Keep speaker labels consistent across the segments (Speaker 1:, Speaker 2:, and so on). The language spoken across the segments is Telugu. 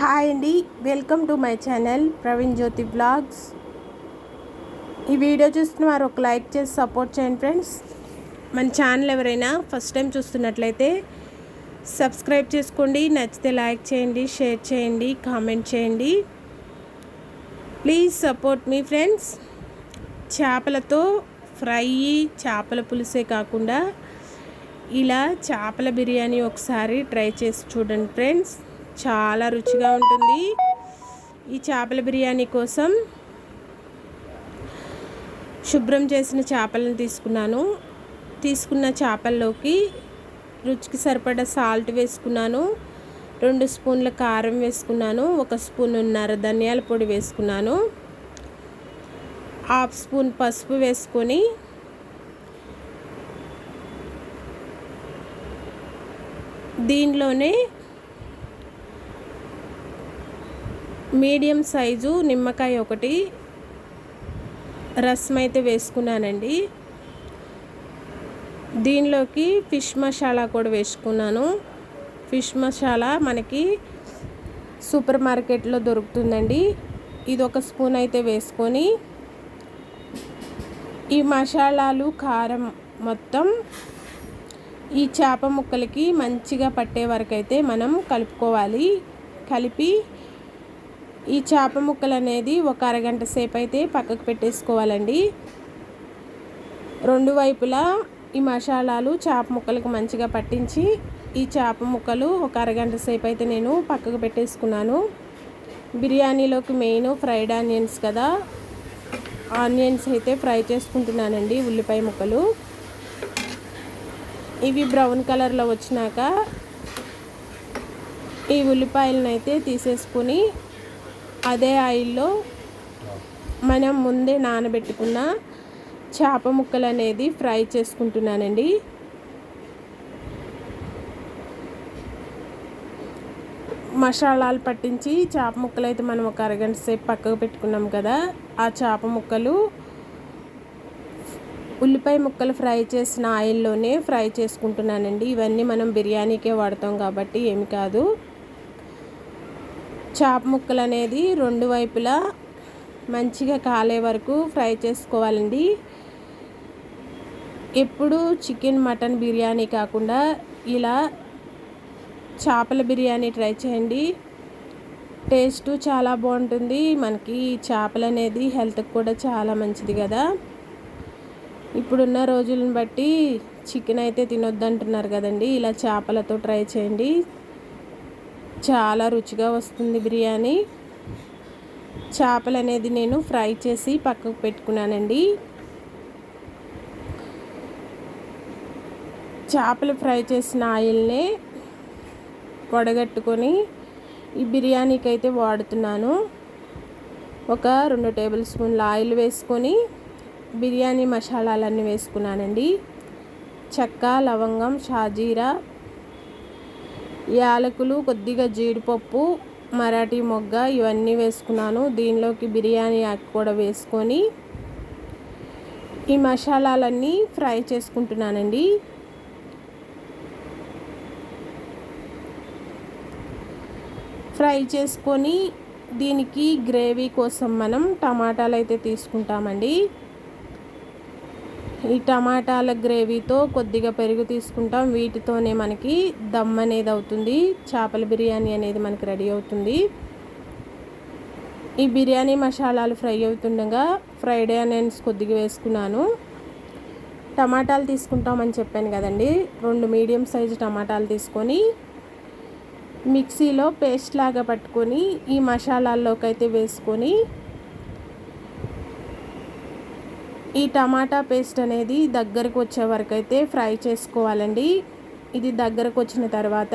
Speaker 1: హాయ్ అండి. Welcome to my channel Praveen Jyothi blogs. ఈ వీడియో చూస్తున్న వారు ఒక లైక్ చేసి సపోర్ట్ చేయండి ఫ్రెండ్స్. మన ఛానల్ ఎవరైనా ఫస్ట్ టైం చూస్తున్నట్లయితే సబ్స్క్రైబ్ చేసుకోండి నచ్చితే లైక్ చేయండి షేర్ చేయండి కామెంట్ చేయండి. Please support me friends. చేపలతో fry చేపల పులుసే కాకుండా ఇలా చేపల బిర్యానీ ఒకసారి ట్రై చేసి చూడండి ఫ్రెండ్స్. చాలా రుచిగా ఉంటుంది. ఈ చేపల బిర్యానీ కోసం శుభ్రం చేసిన చేపలను తీసుకున్నాను. తీసుకున్న చేపల్లోకి రుచికి సరిపడ సాల్ట్ వేసుకున్నాను. రెండు స్పూన్ల కారం వేసుకున్నాను. ఒక స్పూన్న్నర ధనియాల పొడి వేసుకున్నాను. హాఫ్ స్పూన్ పసుపు వేసుకొని దీనిలోనే మీడియం సైజు నిమ్మకాయ ఒకటి. రసం అయితే వేసుకున్నానండి. దీనిలోకి ఫిష్ మసాలా కూడా వేసుకున్నాను. ఫిష్ మసాలా మనకి సూపర్ మార్కెట్లో దొరుకుతుందండి. ఇది ఒక స్పూన్ అయితే వేసుకొని ఈ మసాలాలు కారం మొత్తం ఈ చేప ముక్కలకి మంచిగా పట్టే వరకు అయితే మనం కలుపుకోవాలి. కలిపి ఈ చేప ముక్కలు అనేది ఒక అరగంట సేపు అయితే పక్కకు పెట్టేసుకోవాలండి. రెండు వైపులా ఈ మసాలాలు చేప ముక్కలకు మంచిగా పట్టించి ఈ చేప ముక్కలు ఒక అరగంట సేపు అయితే నేను పక్కకు పెట్టేసుకున్నాను. బిర్యానీలోకి మెయిన్ ఫ్రైడ్ ఆనియన్స్ కదా ఆనియన్స్ అయితే ఫ్రై చేసుకుంటున్నానండి ఉల్లిపాయ ముక్కలు. ఇవి బ్రౌన్ కలర్లో వచ్చినాక ఈ ఉల్లిపాయలను అయితే తీసేసుకొని అదే ఆయిల్లో మనం ముందే నానబెట్టుకున్న చేప ముక్కలు అనేది ఫ్రై చేసుకుంటున్నానండి. మసాలాలు పట్టించి చేప ముక్కలు అయితే మనం ఒక అరగంట సేపు పక్కకు పెట్టుకున్నాం కదా ఆ చేప ముక్కలు ఉల్లిపాయ ముక్కలు ఫ్రై చేసిన ఆయిల్లోనే ఫ్రై చేసుకుంటున్నానండి. ఇవన్నీ మనం బిర్యానీకే వాడతాం కాబట్టి ఏమి కాదు. చాప ముక్కలు అనేది రెండు వైపులా మంచిగా కాలే వరకు ఫ్రై చేసుకోవాలండి. ఎప్పుడు చికెన్ మటన్ బిర్యానీ కాకుండా ఇలా చేపల బిర్యానీ ట్రై చేయండి. టేస్ట్ చాలా బాగుంటుంది. మనకి చేపలు అనేది హెల్త్కి కూడా చాలా మంచిది కదా. ఇప్పుడున్న రోజులను బట్టి చికెన్ అయితే తినొద్దంటున్నారు కదండి. ఇలా చేపలతో ట్రై చేయండి. చాలా రుచిగా వస్తుంది బిర్యానీ. చేపలు అనేది నేను ఫ్రై చేసి పక్కకు పెట్టుకున్నానండి. చేపలు ఫ్రై చేసిన ఆయిల్నే వడగట్టుకొని ఈ బిర్యానీకి అయితే వాడుతున్నాను. ఒక రెండు టేబుల్ స్పూన్ల ఆయిల్ వేసుకొని బిర్యానీ మసాలాలన్నీ వేసుకున్నానండి. చెక్క లవంగం షాజీరా యాలకులు కొద్దిగా జీడిపప్పు మరాఠీ మొగ్గ ఇవన్నీ వేసుకున్నాను. దీనిలోకి బిర్యానీ ఆకు కూడా వేసుకొని ఈ మసాలాలన్నీ ఫ్రై చేసుకుంటున్నానండి. ఫ్రై చేసుకొని దీనికి గ్రేవీ కోసం మనం టమాటాలు అయితే తీసుకుంటామండి. ఈ టమాటాల గ్రేవీతో కొద్దిగా పెరుగు తీసుకుంటాం. వీటితోనే మనకి దమ్ అనేది అవుతుంది. చేపల బిర్యానీ అనేది మనకి రెడీ అవుతుంది. ఈ బిర్యానీ మసాలాలు ఫ్రై అవుతుండగా ఫ్రైడ్ ఆనియన్స్ కొద్దిగా వేసుకున్నాను. టమాటాలు తీసుకుంటామని చెప్పాను కదండి. రెండు మీడియం సైజు టమాటాలు తీసుకొని మిక్సీలో పేస్ట్ లాగా పట్టుకొని ఈ మసాలాల్లోకి అయితే వేసుకొని ఈ టమాటా పేస్ట్ అనేది దగ్గరకు వచ్చే వరకు అయితే ఫ్రై చేసుకోవాలండి. ఇది దగ్గరకు వచ్చిన తర్వాత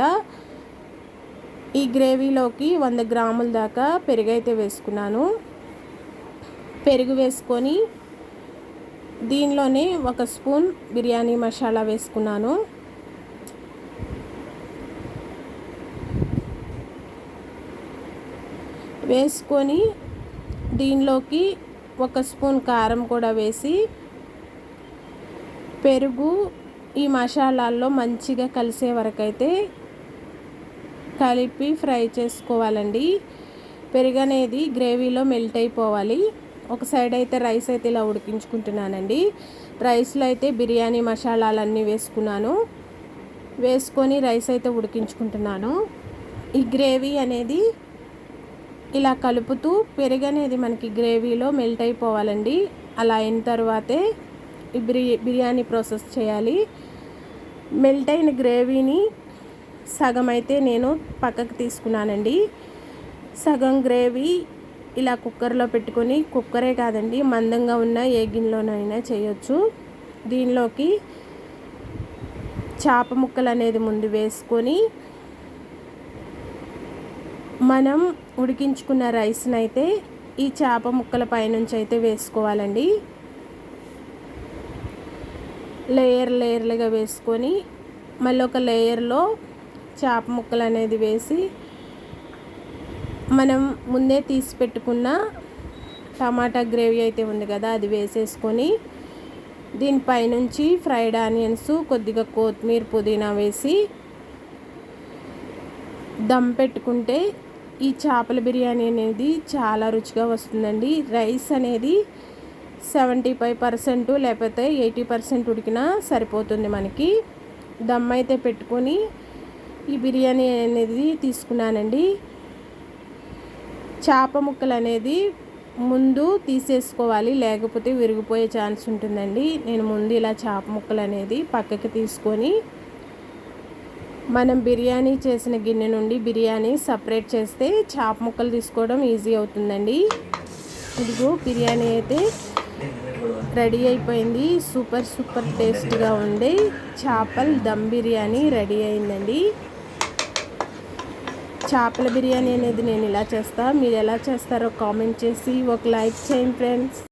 Speaker 1: ఈ గ్రేవీలోకి వంద గ్రాముల దాకా పెరుగు అయితే వేసుకున్నాను. పెరుగు వేసుకొని దీనిలోనే ఒక స్పూన్ బిర్యానీ మసాలా వేసుకున్నాను. వేసుకొని దీనిలోకి ఒక స్పూన్ కారం కూడా వేసి పెరుగు ఈ మసాలాల్లో మంచిగా కలిసే వరకు అయితే కలిపి ఫ్రై చేసుకోవాలండి. పెరుగు అనేది గ్రేవీలో మెల్ట్ అయిపోవాలి. ఒక సైడ్ అయితే రైస్ అయితే ఇలా ఉడికించుకుంటున్నానండి. రైస్లో అయితే బిర్యానీ మసాలాలన్నీ వేసుకున్నాను. వేసుకొని రైస్ అయితే ఉడికించుకుంటున్నాను. ఈ గ్రేవీ అనేది ఇలా కలుపుతూ పెరుగు అనేది మనకి గ్రేవీలో మెల్ట్ అయిపోవాలండి. అలా అయిన తర్వాతే ఈ బిర్యానీ ప్రాసెస్ చేయాలి. మెల్ట్ అయిన గ్రేవీని సగం అయితే నేను పక్కకు తీసుకున్నానండి. సగం గ్రేవీ ఇలా కుక్కర్లో పెట్టుకొని కుక్కరే కాదండి మందంగా ఉన్న ఏ గిన్నెలోనైనా చేయొచ్చు. దీనిలోకి చేప ముక్కలు అనేది ముందు వేసుకొని మనం ఉడికించుకున్న రైస్ని అయితే ఈ చేప ముక్కల పైనుంచి అయితే వేసుకోవాలండి. లేయర్ లేయర్లుగా వేసుకొని మళ్ళీ ఒక లేయర్లో చేప ముక్కలు అనేది వేసి మనం ముందే తీసి పెట్టుకున్న టమాటా గ్రేవీ అయితే ఉంది కదా అది వేసేసుకొని దీనిపైనుంచి ఫ్రైడ్ ఆనియన్స్ కొద్దిగా కొత్తిమీర పుదీనా వేసి దమ్ పెట్టుకుంటే ఈ చేపల బిర్యానీ అనేది చాలా రుచిగా వస్తుందండి. రైస్ అనేది సెవెంటీ ఫైవ్ పర్సెంట్ లేకపోతే ఎయిటీ పర్సెంట్ ఉడికినా సరిపోతుంది మనకి. దమ్ అయితే పెట్టుకొని ఈ బిర్యానీ అనేది తీసుకున్నానండి. చేప ముక్కలు అనేది ముందు తీసేసుకోవాలి లేకపోతే విరిగిపోయే ఛాన్స్ ఉంటుందండి. నేను ముందు ఇలా చేప ముక్కలు అనేది పక్కకి తీసుకొని మనం బిర్యానీ చేసిన గిన్నె నుండి బిర్యానీ సపరేట్ చేస్తే చేప ముక్కలు తీసుకోవడం ఈజీ అవుతుందండి. ఇదిగో బిర్యానీ అయితే రెడీ అయిపోయింది. సూపర్ సూపర్ టేస్ట్గా ఉండే చేపల దమ్ బిర్యానీ రెడీ అయిందండి. చేపల బిర్యానీ అనేది నేను ఇలా చేస్తాను మీరు ఎలా చేస్తారో కామెంట్ చేసి ఒక లైక్ చేయండి ఫ్రెండ్స్.